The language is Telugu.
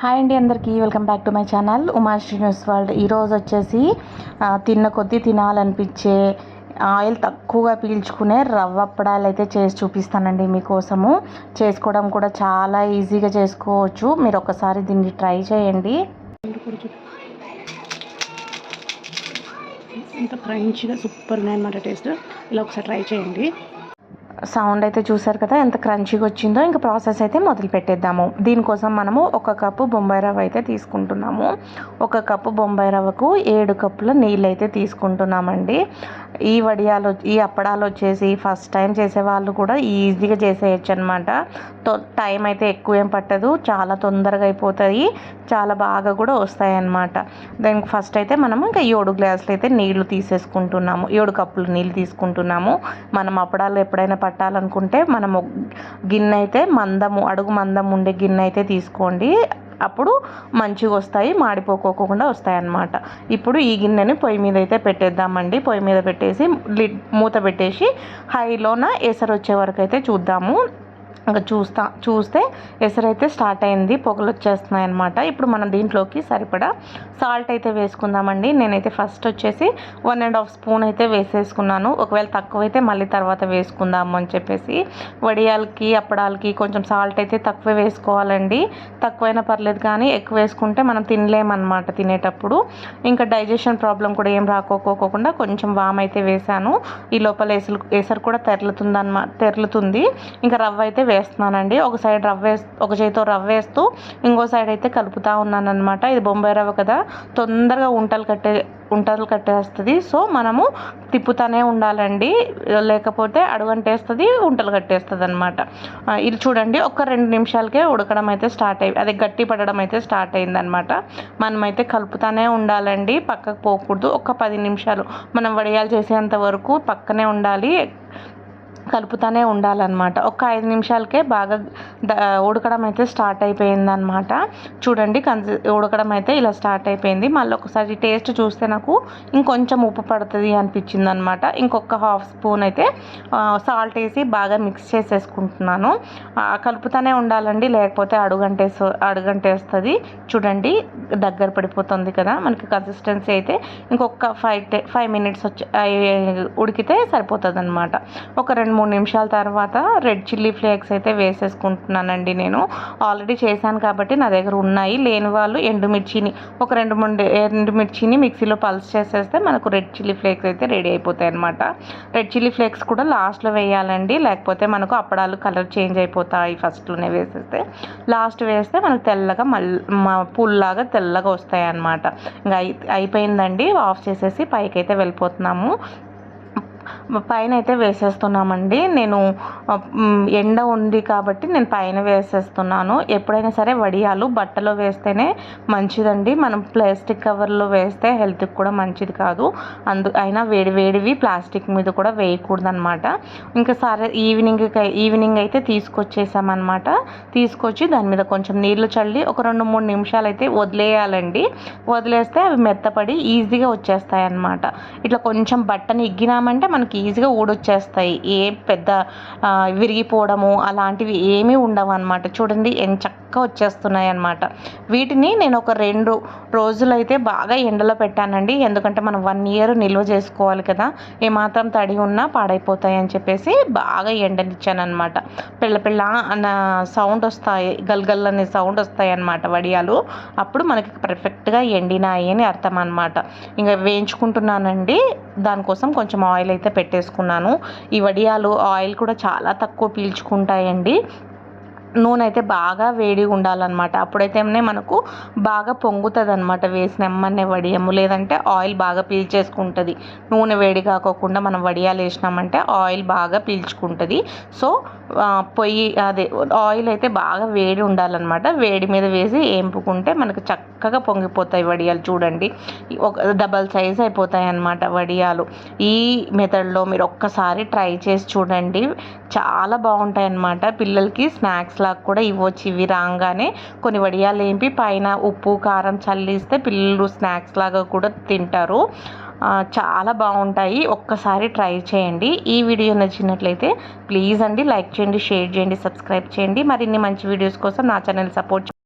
హాయ్ అండి అందరికీ welcome back to my channel Uma news world. ఈరోజు వచ్చేసి తిన్న కొద్దీ తినాలనిపించే ఆయిల్ తక్కువగా పీల్చుకునే రవ్వ అప్పడాలు అయితే చేసి చూపిస్తానండి మీకోసము. చేసుకోవడం కూడా చాలా ఈజీగా చేసుకోవచ్చు. మీరు ఒకసారి దీన్ని ట్రై చేయండి. ఇంత క్రంచిగా సూపర్గా అనమాట టేస్ట్. ఇలా ఒకసారి ట్రై చేయండి. సౌండ్ అయితే చూసారు కదా ఎంత క్రంచీగా వచ్చిందో ఇంకా ప్రాసెస్ అయితే మొదలు పెట్టేద్దాము. దీనికోసం మనము ఒక కప్పు బొంబాయి రవ్వ అయితే తీసుకుంటున్నాము. ఒక కప్పు బొంబాయి రవ్వకు ఏడు కప్పుల నీళ్ళు అయితే తీసుకుంటున్నామండి. ఈ వడియాలు ఈ అప్పడాలు వచ్చేసి ఫస్ట్ టైం చేసే వాళ్ళు కూడా ఈజీగా చేసేయచ్చు అనమాట టైం అయితే ఎక్కువ ఏం పట్టదు చాలా తొందరగా అయిపోతాయి చాలా బాగా కూడా వస్తాయి అన్నమాట దానికి ఫస్ట్ అయితే మనము ఇంకా ఏడు గ్లాసులు అయితే నీళ్ళు తీసేసుకుంటున్నాము ఏడు కప్పులు నీళ్ళు తీసుకుంటున్నాము. మనం అప్పడాలు ఎప్పుడైనా పట్టాలనుకుంటే మనము గిన్నె అయితే మందము అడుగు మందం ఉండే గిన్నె అయితే తీసుకోండి. అప్పుడు మంచిగా వస్తాయి మాడిపోకోకుండా వస్తాయి అన్నమాట ఇప్పుడు ఈ గిన్నెని పొయ్యి మీద అయితే పెట్టేద్దామండి. పొయ్యి మీద పెట్టేసి లిడ్ మూత పెట్టేసి హైలోన ఎసరు వచ్చే వరకు అయితే చూద్దాము. ఇంకా చూస్తా చూస్తే ఎసరైతే స్టార్ట్ అయింది పొగలు వచ్చేస్తున్నాయి అనమాట ఇప్పుడు మనం దీంట్లోకి సరిపడా సాల్ట్ అయితే వేసుకుందామండి. నేనైతే ఫస్ట్ వచ్చేసి వన్ అండ్ హాఫ్ స్పూన్ అయితే వేసేసుకున్నాను. ఒకవేళ తక్కువైతే మళ్ళీ తర్వాత వేసుకుందాము అని చెప్పేసి వడియాలకి అప్పడాలకి కొంచెం సాల్ట్ అయితే తక్కువే వేసుకోవాలండి. తక్కువైనా పర్లేదు కానీ ఎక్కువ వేసుకుంటే మనం తినలేమన్నమాట తినేటప్పుడు. ఇంకా డైజెషన్ ప్రాబ్లం కూడా ఏం రాకోకోకుండా కొంచెం వామ్ అయితే వేసాను. ఈ లోపల ఎసలు ఎసరు కూడా తెరలుతుందన్నమా తెరలుతుంది. ఇంకా రవ్వ అయితే వేస్తున్నానండి. ఒక సైడ్ రవ్వ వేస్ ఒక చేతితో రవ్వ వేస్తూ ఇంకో సైడ్ అయితే కలుపుతూ ఉన్నాను అనమాట ఇది బొంబాయి రవ్వ కదా. తొందరగా ఉంటలు కట్టే ఉంటలు కట్టేస్తుంది. సో మనము తిప్పుతూనే ఉండాలండి. లేకపోతే అడుగంటేస్తుంది ఉంటలు కట్టేస్తుంది అనమాట ఇది చూడండి. ఒక రెండు నిమిషాలకే ఉడకడం అయితే స్టార్ట్ అయ్యి అదే గట్టి పడడం అయితే స్టార్ట్ అయిందనమాట మనమైతే కలుపుతూనే ఉండాలండి. పక్కకు పోకూడదు. ఒక పది నిమిషాలు. మనం వడియాలు చేసేంత వరకు పక్కనే ఉండాలి. కలుపుతూనే ఉండాలన్నమాట. ఒక ఐదు నిమిషాలకే బాగా ఉడకడం అయితే స్టార్ట్ అయిపోయిందనమాట చూడండి కన్సి ఉడకడం అయితే ఇలా స్టార్ట్ అయిపోయింది. మళ్ళీ ఒకసారి టేస్ట్ చూస్తే నాకు ఇంకొంచెం ఉప్పు పడుతుంది అనిపించింది అనమాట ఇంకొక హాఫ్ స్పూన్ అయితే సాల్ట్ వేసి బాగా మిక్స్ చేసేసుకుంటున్నాను. కలుపుతూనే ఉండాలండి లేకపోతే అడుగంటేసి అడుగంటేస్తుంది. చూడండి దగ్గర పడిపోతుంది కదా మనకి కన్సిస్టెన్సీ అయితే ఇంకొక ఫైవ్ ఫైవ్ మినిట్స్ వచ్చి ఉడికితే సరిపోతుంది అనమాట ఒక రెండు మూడు నిమిషాల తర్వాత రెడ్ చిల్లీ ఫ్లేక్స్ అయితే వేసేసుకుంటున్నానండి నేను. ఆల్రెడీ చేశాను కాబట్టి నా దగ్గర ఉన్నాయి. లేని వాళ్ళు ఎండుమిర్చిని ఒక రెండు మూడు ఎండుమిర్చిని మిక్సీలో పల్స్ చేసేస్తే మనకు రెడ్ చిల్లీ ఫ్లేక్స్ అయితే రెడీ అయిపోతాయి అనమాట రెడ్ చిల్లీ ఫ్లేక్స్ కూడా లాస్ట్లో వేయాలండి. లేకపోతే మనకు అప్పడాలు కలర్ చేంజ్ అయిపోతాయి ఫస్ట్లోనే వేసేస్తే. లాస్ట్ వేస్తే మనకు తెల్లగా మళ్ళీ పుల్లాగా తెల్లగా వస్తాయి అన్నమాట ఇంకా అయి అయిపోయిందండి. ఆఫ్ చేసేసి పైకి అయితే వెళ్ళిపోతున్నాము. పైన అయితే వేసేస్తున్నామండి. నేను ఎండ ఉంది కాబట్టి నేను పైన వేసేస్తున్నాను. ఎప్పుడైనా సరే వడియాలు బట్టలో వేస్తేనే మంచిదండి. మనం ప్లాస్టిక్ కవర్లో వేస్తే హెల్త్కి కూడా మంచిది కాదు. అందు అయినా వేడి వేడివి ప్లాస్టిక్ మీద కూడా వేయకూడదు అనమాట ఇంకా సరే ఈవినింగ్ ఈవినింగ్ అయితే తీసుకొచ్చేసామన్నమాట. తీసుకొచ్చి దాని మీద కొంచెం నీళ్ళు చల్లి ఒక రెండు మూడు నిమిషాలు అయితే వదిలేయాలండి. వదిలేస్తే అవి మెత్తపడి ఈజీగా వచ్చేస్తాయి అన్నమాట ఇట్లా కొంచెం బట్టని ఇగ్గినామంటే మనకి ఈజీగా ఊడొచ్చేస్తాయి. ఏ పెద్ద విరిగిపోవడము అలాంటివి ఏమీ ఉండవు అనమాట చూడండి ఎంత చక్కగా వచ్చేస్తున్నాయి అనమాట వీటిని నేను ఒక రెండు రోజులైతే బాగా ఎండలో పెట్టానండి. ఎందుకంటే మనం వన్ ఇయర్ నిల్వ చేసుకోవాలి కదా. ఏమాత్రం తడి ఉన్నా పాడైపోతాయి అని చెప్పేసి బాగా ఎండనిచ్చానమాట పిల్ల పిల్ల అన్న సౌండ్ వస్తాయి గల్గల్ అనే సౌండ్ వస్తాయి అన్నమాట వడియాలు. అప్పుడు మనకి పర్ఫెక్ట్గా ఎండినాయి అని అర్థం అనమాట ఇంకా వేయించుకుంటున్నానండి. దానికోసం కొంచెం ఆయిల్ అయితే పెట్టేసుకున్నాను. ఈ వడియాలు ఆయిల్ కూడా చాలా తక్కువ పీల్చుకుంటాయండి. నూనె అయితే బాగా వేడిగా ఉండాలన్నమాట అప్పుడైతేనే మనకు బాగా పొంగుతుంది అనమాట వేసిన ఎమ్మన్నే వడియము. లేదంటే ఆయిల్ బాగా పీల్చేసుకుంటుంది. నూనె వేడి కాకోకుండా మనం వడియాలు వేసినామంటే ఆయిల్ బాగా పీల్చుకుంటుంది. సో పొయ్యి అదే ఆయిల్ అయితే బాగా వేడి ఉండాలన్నమాట. వేడి మీద వేసి ఏంపుకుంటే మనకు చక్కగా పొంగిపోతాయి వడియాలు చూడండి. ఒక డబల్ సైజ్ అయిపోతాయి అన్నమాట వడియాలు. ఈ మెథడ్లో మీరు ఒక్కసారి ట్రై చేసి చూడండి. చాలా బాగుంటాయి అన్నమాట పిల్లలకి స్నాక్స్ లాగా కూడా ఇవ్వచ్చు. ఇవి రాగానే కొన్ని వడియాలు ఏంపి పైన ఉప్పు కారం చల్లిస్తే పిల్లలు స్నాక్స్ లాగా కూడా తింటారు. చాలా బాగుంటాయి. ఒక్కసారి ట్రై చేయండి. ఈ వీడియో నచ్చినట్లయితే ప్లీజ్ అండి లైక్ చేయండి షేర్ చేయండి సబ్స్క్రైబ్ చేయండి. మరిన్ని మంచి వీడియోస్ కోసం నా ఛానల్ సపోర్ట్